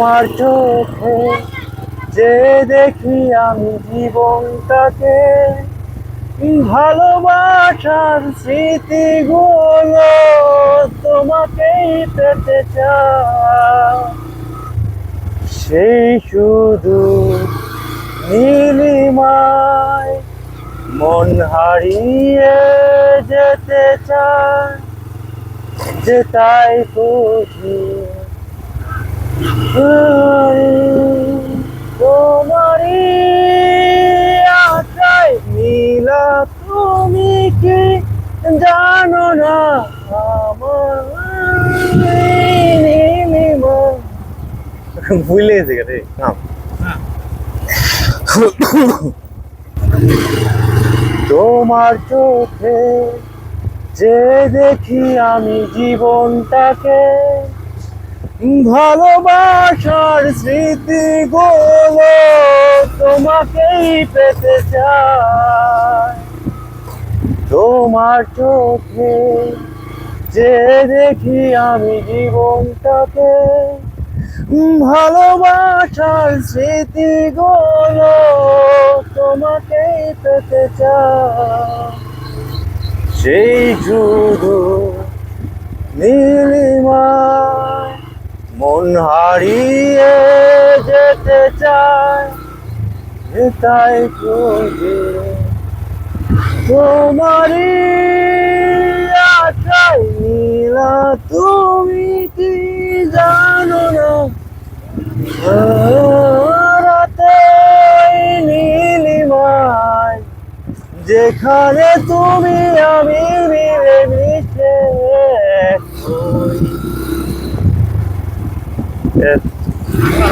তোমার চোখে যে দেখি আমি জীবনটাকে, ভালোবাসার স্মৃতিগুলো তোমাকেই পেতে চাই। সেই শুধু নীলিমায় মন হারিয়ে যেতে চায় যে তাই খুশি তোমারই আশায় নীলা তুমি কি জানো না? ভুলে গেছে রে নাম। তোমার চোখে যে দেখি আমি জীবনটাকে ভালোবাসার স্মৃতিগুলো তোমাকেই পেতে চাই। তোমার চোখে যে দেখি আমি জীবনটাকে, ভালোবাসার স্মৃতিগুলো তোমাকেই পেতে চাই। সেই শুধু নীলিমায় মন হারিয়ে যেতে চায় তাই খুঁজে তোমারই আশায় নীলা, তুমি কি জানো না? রাতে নীলিমায় যেখানে তুমি আমি মিলে মিশে Yes.